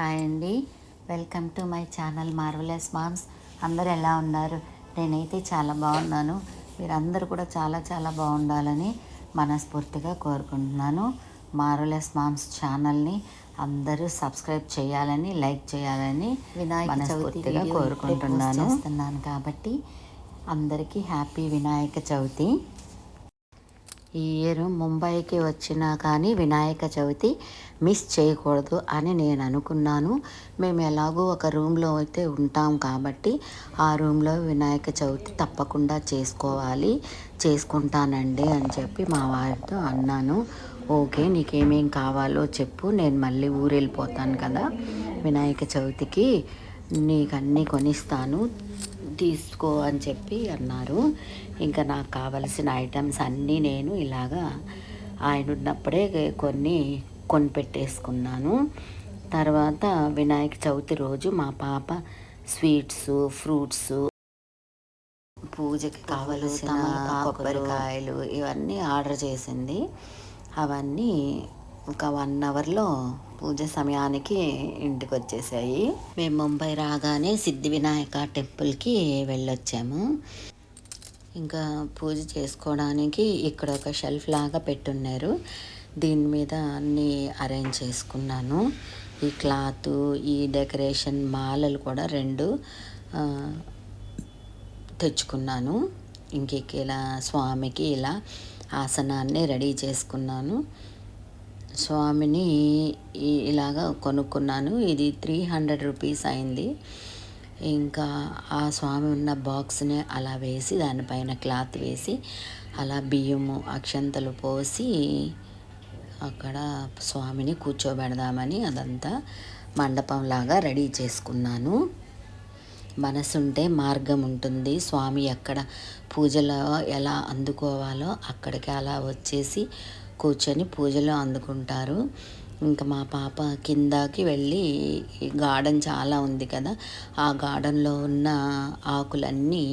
Hi అండి. Welcome to my channel marvellous moms. అందరు ఎలా ఉన్నారు? నేనైతే చాలా బాగున్నాను. మీరందరూ కూడా చాలా చాలా బాగుండాలని మనస్ఫూర్తిగా కోరుకుంటున్నాను. మార్వలెస్ మామ్స్ ఛానల్ని అందరూ సబ్స్క్రైబ్ చేయాలని లైక్ చేయాలని వినాయక మనస్ఫూర్తిగా కోరుకుంటున్నాను. కాబట్టి అందరికీ హ్యాపీ వినాయక చవితి. ఈ ఇయర్ ముంబైకి వచ్చినా కానీ వినాయక చవితి మిస్ చేయకూడదు అని నేను అనుకున్నాను. మేము ఎలాగో ఒక రూమ్లో అయితే ఉంటాం కాబట్టి ఆ రూమ్లో వినాయక చవితి తప్పకుండా చేసుకోవాలి చేసుకుంటానండి అని చెప్పి మా వారితో అన్నాను. ఓకే నీకేమేం కావాలో చెప్పు నేను మళ్ళీ ఊరు వెళ్ళిపోతాను కదా. వినాయక చవితికి నీకు అన్నీ కొనిస్తాను. తీసుకో అని చెప్పి అన్నారు. ఇంకా నాకు కావలసిన ఐటమ్స్ అన్నీ నేను ఇలాగా ఆయన ఉన్నప్పుడే కొన్ని కొనిపెట్టేసుకున్నాను. తర్వాత వినాయక చవితి రోజు మా పాప స్వీట్స్ ఫ్రూట్స్ పూజకి కావలసిన కొబ్బరికాయలు. ఇవన్నీ ఆర్డర్ చేసింది. అవన్నీ ఒక వన్ అవర్లో పూజ సమయానికి ఇంటికి వచ్చేసాయి మేము ముంబై రాగానే సిద్ధి వినాయక టెంపుల్కి వెళ్ళొచ్చాము. ఇంకా పూజ చేసుకోవడానికి ఇక్కడ ఒక షెల్ఫ్ లాగా పెట్టున్నారు. దీని మీద అన్నీ అరేంజ్ చేసుకున్నాను. ఈ క్లాత్ ఈ డెకరేషన్ మాలలు కూడా రెండు తెచ్చుకున్నాను. ఇంక ఇలా స్వామికి ఇలా ఆసనాన్ని రెడీ చేసుకున్నాను. స్వామిని ఇలాగా కొనుక్కున్నాను. ఇది త్రీ హండ్రెడ్ రూపీస్ అయింది. ఇంకా ఆ స్వామి ఉన్న బాక్స్ని అలా వేసి దానిపైన క్లాత్ వేసి అలా బియ్యము అక్షంతలు పోసి అక్కడ స్వామిని కూర్చోబెడదామని అదంతా మండపంలాగా రెడీ చేసుకున్నాను. మనసుంటే మార్గం ఉంటుంది స్వామి ఎక్కడ పూజలో ఎలా అందుకోవాలో అక్కడికి అలా వచ్చేసి కూర్చొని పూజలు అందుకుంటారు. ఇంకా మా పాప కిందకి వెళ్ళి గార్డెన్ చాలా ఉంది కదా ఆ గార్డెన్లో ఉన్న ఆకులన్నీ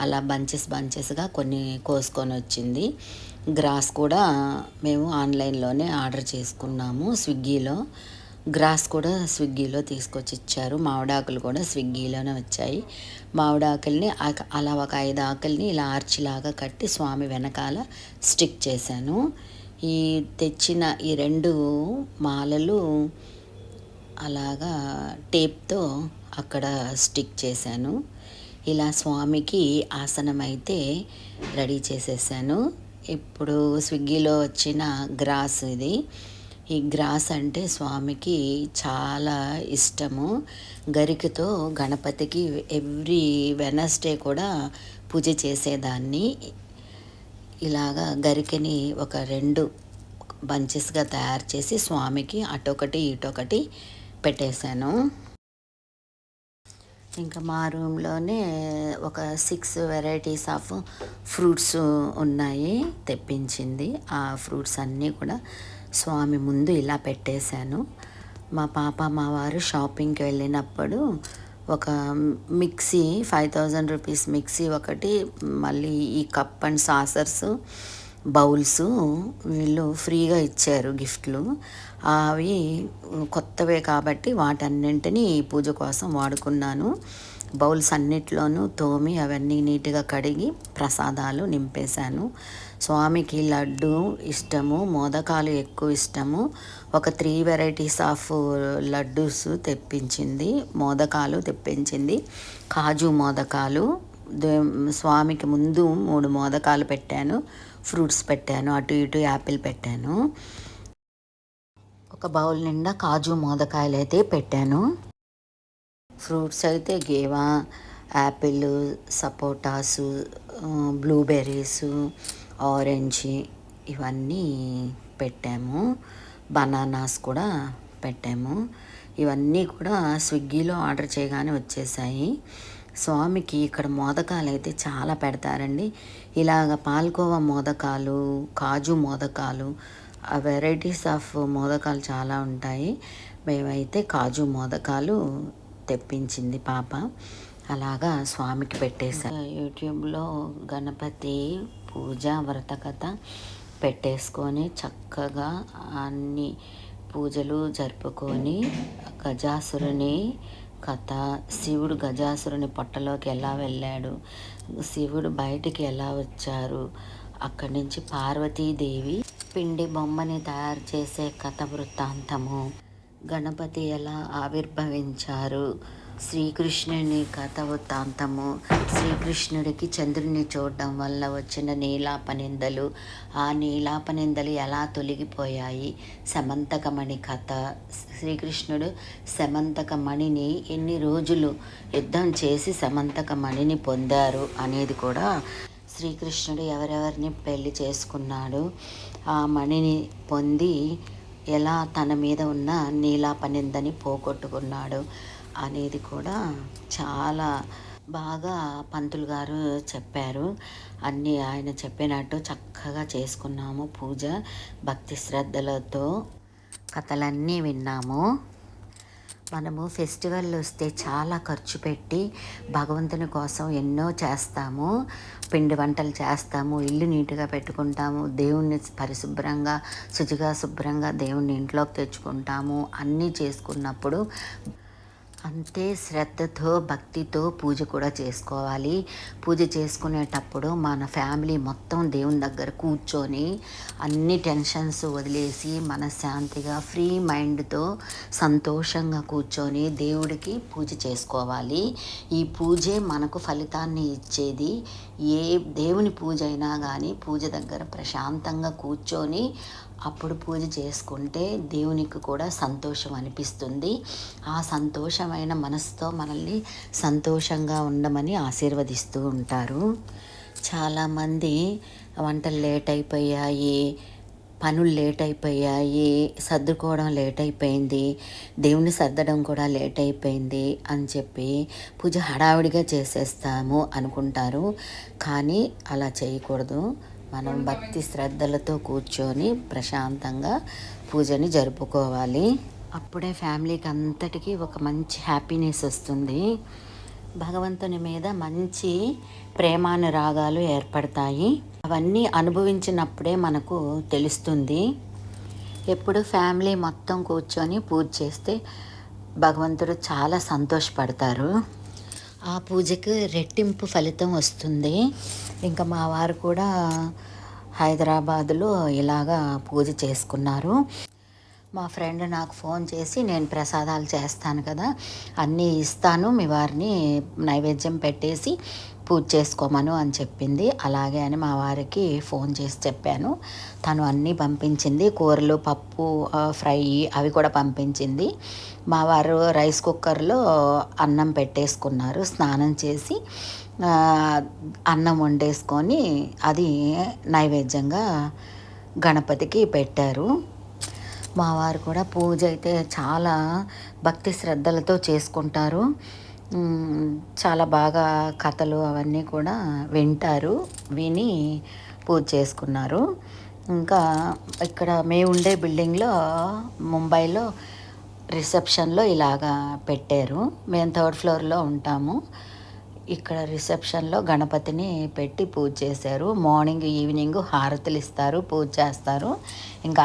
అలా బంచెస్ బంచెస్గా కొన్ని కోసుకొని వచ్చింది. గ్రాస్ కూడా మేము ఆన్లైన్లోనే ఆర్డర్ చేసుకున్నాము స్విగ్గీలో. గ్రాస్ కూడా స్విగ్గీలో తీసుకొచ్చి ఇచ్చారు. మామిడాకులు కూడా స్విగ్గీలోనే వచ్చాయి. మామిడాకుల్ని అలా ఒక ఐదు ఆకుల్ని ఇలా ఆర్చిలాగా కట్టి స్వామి వెనకాల స్టిక్ చేశాను. ఈ తెచ్చిన ఈ రెండు మాలలు అలాగా టేప్తో అక్కడ స్టిక్ చేశాను. ఇలా స్వామికి ఆసనం అయితే రెడీ చేసేసాను. ఇప్పుడు స్విగ్గీలో వచ్చిన గ్రాస్ ఇది. ఈ గ్రాస్ అంటే స్వామికి చాలా ఇష్టము. గరికతో గణపతికి ఎవ్రీ వెనస్డే కూడా పూజ చేసేదాన్ని. ఇలాగా గరికెని ఒక రెండు బంచెస్గా తయారు చేసి స్వామికి అటొకటి ఇటొకటి పెట్టేశాను. ఇంకా మా రూమ్లోనే ఒక సిక్స్ వెరైటీస్ ఆఫ్ ఫ్రూట్స్ ఉన్నాయి తెప్పించింది. ఆ ఫ్రూట్స్ అన్నీ కూడా స్వామి ముందు ఇలా పెట్టేశాను. మా పాప మా వారు షాపింగ్కి వెళ్ళినప్పుడు ఒక mixie five thousand rupees mixie ఒకటి మళ్ళీ ఈ కప్ అండ్ సాసర్స్ బౌల్స్ వీళ్ళు ఫ్రీగా ఇచ్చారు గిఫ్ట్లు. అవి కొత్తవే కాబట్టి వాటన్నింటినీ పూజ కోసం వాడుకున్నాను. బౌల్స్ అన్నిట్లోనూ తోమి అవన్నీ నీట్గా కడిగి ప్రసాదాలు నింపేశాను. స్వామికి లడ్డు ఇష్టము మోదకాలు ఎక్కువ ఇష్టము. ఒక త్రీ వెరైటీస్ ఆఫ్ లడ్డూస్ తెప్పించింది మోదకాలు తెప్పించింది. కాజు మోదకాలు స్వామికి ముందు మూడు మోదకాలు పెట్టాను. ఫ్రూట్స్ పెట్టాను అటు ఇటు యాపిల్ పెట్టాను. ఒక బౌల్ నిండా కాజు మోదకాయలు అయితే పెట్టాను. ఫ్రూట్స్ అయితే guava apple sapotas blueberries orange ఇవన్నీ పెట్టాము. బనానాస్ కూడా పెట్టాము. ఇవన్నీ కూడా స్విగ్గీలో ఆర్డర్ చేయగానే వచ్చేసాయి. స్వామికి ఇక్కడ మోదకాలు అయితే చాలా పెడతారండి. ఇలాగ పాల్కోవా మోదకాలు కాజు మోదకాలు ఆ వెరైటీస్ ఆఫ్ మోదకాలు చాలా ఉంటాయి. మేమైతే కాజు మోదకాలు తెప్పించింది పాప. అలాగా స్వామికి పెట్టేశాను యూట్యూబ్లో గణపతి పూజ వ్రత కథ పెట్టేసుకొని చక్కగా అన్ని పూజలు జరుపుకొని గజాసురుని కథ శివుడు గజాసురుని పొట్టలోకి ఎలా వెళ్ళాడు శివుడు బయటికి ఎలా వచ్చారు అక్కడి నుంచి పార్వతీదేవి పిండి బొమ్మని తయారు చేసే కథ వృత్తాంతము గణపతి ఎలా ఆవిర్భవించారు శ్రీకృష్ణుని కథ వృత్తాంతము. శ్రీకృష్ణుడికి చంద్రుడిని చూడడం వల్ల వచ్చిన నీలాపనిందలు. ఆ నీలాపనిందలు ఎలా తొలగిపోయాయి? సమంతకమణి కథ. శ్రీకృష్ణుడు సమంతకమణిని ఎన్ని రోజులు యుద్ధం చేసి సమంతకమణిని పొందారు అనేది కూడా శ్రీకృష్ణుడు ఎవరెవరిని పెళ్ళి చేసుకున్నాడు ఆ మణిని పొంది ఎలా తన మీద ఉన్న నీలాపనిందని పోగొట్టుకున్నాడు. అనేది కూడా చాలా బాగా పంతులు గారు చెప్పారు. అన్నీ ఆయన చెప్పినట్టు చక్కగా చేసుకున్నాము పూజ భక్తి శ్రద్ధలతో. కథలన్నీ విన్నాము. మనము ఫెస్టివల్ వస్తే చాలా ఖర్చు పెట్టి భగవంతుని కోసం ఎన్నో చేస్తాము. పిండి వంటలు చేస్తాము ఇల్లు నీట్గా పెట్టుకుంటాము దేవుణ్ణి పరిశుభ్రంగా శుచిగా శుభ్రంగా దేవుణ్ణి ఇంట్లోకి తెచ్చుకుంటాము. అన్నీ చేసుకున్నప్పుడు అంతే శ్రద్ధతో భక్తితో పూజ కూడా చేసుకోవాలి. పూజ చేసుకునేటప్పుడు మన ఫ్యామిలీ మొత్తం దేవుని దగ్గర కూర్చొని అన్ని టెన్షన్స్ వదిలేసి మనశ్శాంతిగా ఫ్రీ మైండ్తో సంతోషంగా కూర్చొని దేవుడికి పూజ చేసుకోవాలి. ఈ పూజే మనకు ఫలితాన్ని ఇచ్చేది. ఏ దేవుని పూజ అయినా కానీ పూజ దగ్గర ప్రశాంతంగా కూర్చొని అప్పుడు పూజ చేసుకుంటే దేవునికి కూడా సంతోషం అనిపిస్తుంది. ఆ సంతోషమైన మనసుతో మనల్ని సంతోషంగా ఉండమని ఆశీర్వదిస్తూ ఉంటారు. చాలామంది వంటలు లేట్ అయిపోయాయి. పనులు లేట్ అయిపోయాయి సర్దుకోవడం లేట్ అయిపోయింది దేవుని సర్దడం కూడా లేట్ అయిపోయింది అని చెప్పి పూజ హడావిడిగా చేసేస్తాము అనుకుంటారు. కానీ అలా చేయకూడదు. మనం భక్తి శ్రద్ధలతో కూర్చొని ప్రశాంతంగా పూజని జరుపుకోవాలి. అప్పుడే ఫ్యామిలీకి అంతటికీ ఒక మంచి హ్యాపీనెస్ వస్తుంది. భగవంతుని మీద మంచి ప్రేమానురాగాలు ఏర్పడతాయి. అవన్నీ అనుభవించినప్పుడే మనకు తెలుస్తుంది. ఎప్పుడు ఫ్యామిలీ మొత్తం కూర్చొని పూజ చేస్తే భగవంతుడు చాలా సంతోషపడతారు. ఆ పూజకు రెట్టింపు ఫలితం వస్తుంది. ఇంకా మా వారు కూడా హైదరాబాదులో ఇలాగా పూజ చేసుకున్నారు. మా ఫ్రెండ్ నాకు ఫోన్ చేసి నేను ప్రసాదాలు చేస్తాను కదా అన్నీ ఇస్తాను మీ వారిని నైవేద్యం పెట్టేసి పూజ చేసుకోమను అని చెప్పింది. అలాగే అని మా వారికి ఫోన్ చేసి చెప్పాను. తను అన్నీ పంపించింది. కూరలు పప్పు ఫ్రై అవి కూడా పంపించింది. మా వారు రైస్ కుక్కర్లో అన్నం పెట్టేసుకున్నారు. స్నానం చేసి అన్నం వండేసుకొని అది నైవేద్యంగా గణపతికి పెట్టారు. మా వారు కూడా పూజ అయితే చాలా భక్తి శ్రద్ధలతో చేసుకుంటారు. చాలా బాగా కథలు అవన్నీ కూడా వింటారు విని పూజ చేసుకున్నారు. ఇంకా ఇక్కడ మేము ఉండే బిల్డింగ్లో ముంబైలో రిసెప్షన్లో ఇలాగా పెట్టారు. మేము థర్డ్ ఫ్లోర్లో ఉంటాము. ఇక్కడ రిసెప్షన్లో గణపతిని పెట్టి పూజ చేశారు. మార్నింగ్ ఈవినింగ్ హారతులు ఇస్తారు పూజ చేస్తారు. ఇంకా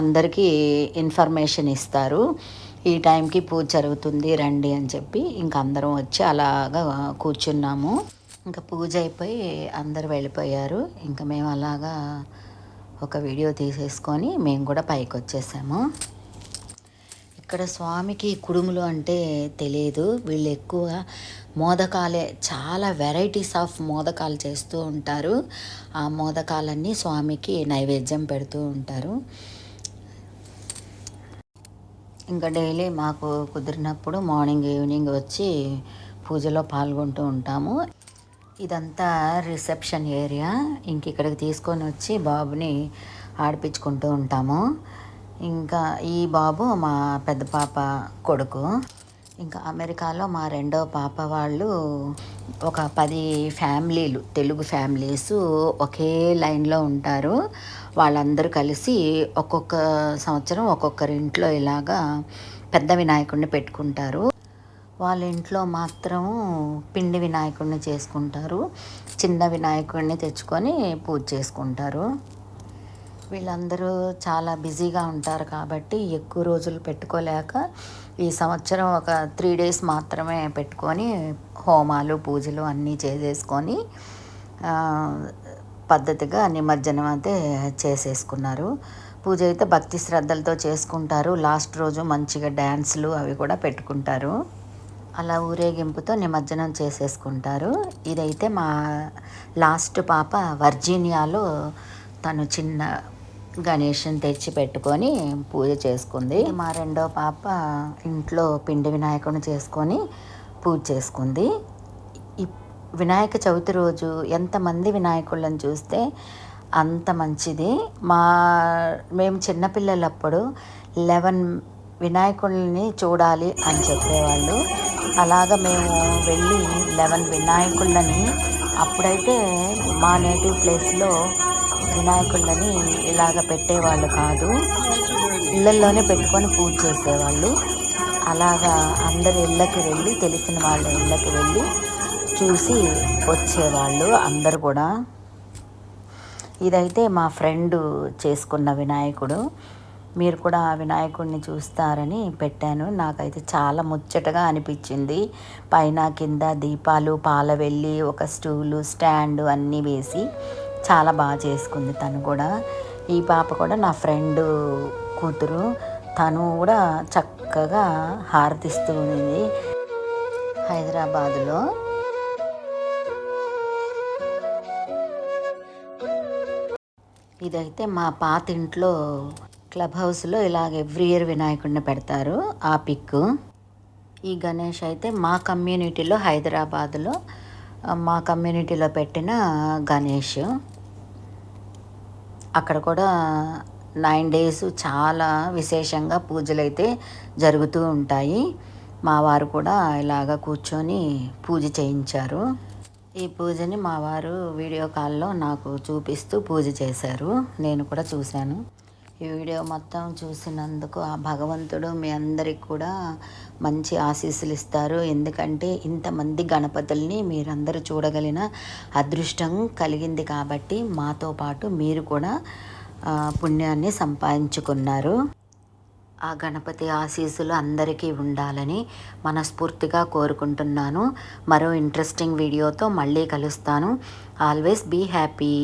అందరికీ ఇన్ఫర్మేషన్ ఇస్తారు. ఈ టైంకి పూజ జరుగుతుంది రండి అని చెప్పి ఇంక అందరం వచ్చి అలాగా కూర్చున్నాము. ఇంకా పూజ అయిపోయి అందరు వెళ్ళిపోయారు. ఇంకా మేము అలాగా ఒక వీడియో తీసేసుకొని మేము కూడా పైకి వచ్చేసాము. ఇక్కడ స్వామికి కుడుములు అంటే తెలియదు వీళ్ళు ఎక్కువ మోదకాలే చాలా వెరైటీస్ ఆఫ్ మోదకాలు చేస్తూ ఉంటారు. ఆ మోదకాలన్నీ స్వామికి నైవేద్యం పెడుతూ ఉంటారు. ఇంకా డైలీ మాకు కుదిరినప్పుడు మార్నింగ్ ఈవినింగ్ వచ్చి పూజలో పాల్గొంటూ ఉంటాము. ఇదంతా రిసెప్షన్ ఏరియా. ఇంక ఇక్కడికి తీసుకొని వచ్చి బాబుని ఆడిపించుకుంటూ ఉంటాము. ఇంకా ఈ బాబు మా పెద్ద పాప కొడుకు. ఇంకా అమెరికాలో మా రెండో పాప వాళ్ళు ఒక పది ఫ్యామిలీలు తెలుగు ఫ్యామిలీస్ ఒకే లైన్లో ఉంటారు. వాళ్ళందరూ కలిసి ఒక్కొక్క సంవత్సరం ఒక్కొక్కరి ఇంట్లో ఇలాగా పెద్ద వినాయకుడిని పెట్టుకుంటారు. వాళ్ళ ఇంట్లో మాత్రం పిండి వినాయకుడిని చేసుకుంటారు. చిన్న వినాయకుడిని తెచ్చుకొని పూజ చేసుకుంటారు. వీళ్ళందరూ చాలా బిజీగా ఉంటారు కాబట్టి ఎక్కువ రోజులు పెట్టుకోలేక ఈ సంవత్సరం ఒక త్రీ డేస్ మాత్రమే పెట్టుకొని హోమాలు పూజలు అన్నీ చేసేసుకొని పద్ధతిగా నిమజ్జనం అయితే చేసేసుకున్నారు. పూజ అయితే భక్తి శ్రద్ధలతో చేసుకుంటారు. లాస్ట్ రోజు మంచిగా డ్యాన్సులు అవి కూడా పెట్టుకుంటారు. అలా ఊరేగింపుతో నిమజ్జనం చేసేసుకుంటారు. ఇదైతే మా లాస్ట్ పాప వర్జీనియాలో తను చిన్న గణేష్ని తెచ్చి పెట్టుకొని పూజ చేసుకుంది. మా రెండో పాప ఇంట్లో పిండి వినాయకుని చేసుకొని పూజ చేసుకుంది. వినాయక చవితి రోజు ఎంతమంది వినాయకులను చూస్తే అంత మంచిది. మా మేము చిన్నపిల్లలప్పుడు లెవెన్ వినాయకుల్ని చూడాలి అని చెప్పేవాళ్ళు. అలాగ మేము వెళ్ళి లెవెన్ వినాయకుళ్ళని అప్పుడైతే మా నేటివ్ ప్లేస్లో వినాయకుళ్ళని ఇలాగ పెట్టేవాళ్ళు కాదు. ఇళ్ళల్లోనే పెట్టుకొని పూజ చేసేవాళ్ళు. అలాగా అందరి ఇళ్ళకి వెళ్ళి తెలిసిన వాళ్ళ ఇళ్ళకి వెళ్ళి చూసి వచ్చేవాళ్ళు అందరు కూడా. ఇదైతే మా ఫ్రెండ్ చేసుకున్న వినాయకుడు. మీరు కూడా ఆ వినాయకుడిని చూస్తారని పెట్టాను. నాకైతే చాలా ముచ్చటగా అనిపించింది. పైన కింద దీపాలు పాల వెళ్ళి ఒక స్టూలు స్టాండ్ అన్నీ వేసి చాలా బాగా చేసుకుంది తను కూడా. ఈ పాప కూడా నా ఫ్రెండ్ కూతురు. తను కూడా చక్కగా హారతిస్తూ ఉంది హైదరాబాదులో. ఇదైతే మా పాత ఇంట్లో క్లబ్ హౌస్లో ఇలాగ ఎవ్రీ ఇయర్ వినాయకుడిని పెడతారు ఆ పిక్ ఈ గణేష్ అయితే మా కమ్యూనిటీలో హైదరాబాద్లో మా కమ్యూనిటీలో పెట్టిన గణేష్. అక్కడ కూడా నైన్ డేస్ చాలా విశేషంగా పూజలు అయితే జరుగుతూ ఉంటాయి. మా వారు కూడా ఇలాగ కూర్చొని పూజ చేయించారు. ఈ పూజని మా వారు వీడియో కాల్లో నాకు చూపిస్తూ పూజ చేశారు. నేను కూడా చూశాను. ఈ వీడియో మొత్తం చూసినందుకు ఆ భగవంతుడు మీ అందరికి కూడా మంచి ఆశీస్సులు ఇస్తారు. ఎందుకంటే ఇంతమంది గణపతుల్ని మీరందరూ చూడగలిగిన అదృష్టం కలిగింది కాబట్టి మాతో పాటు మీరు కూడా పుణ్యాన్ని సంపాదించుకున్నారు. ఆ గణపతి ఆశీస్సులు అందరికీ ఉండాలని మనస్ఫూర్తిగా కోరుకుంటున్నాను. మరో ఇంట్రెస్టింగ్ వీడియోతో మళ్ళీ కలుస్తాను. Always be happy.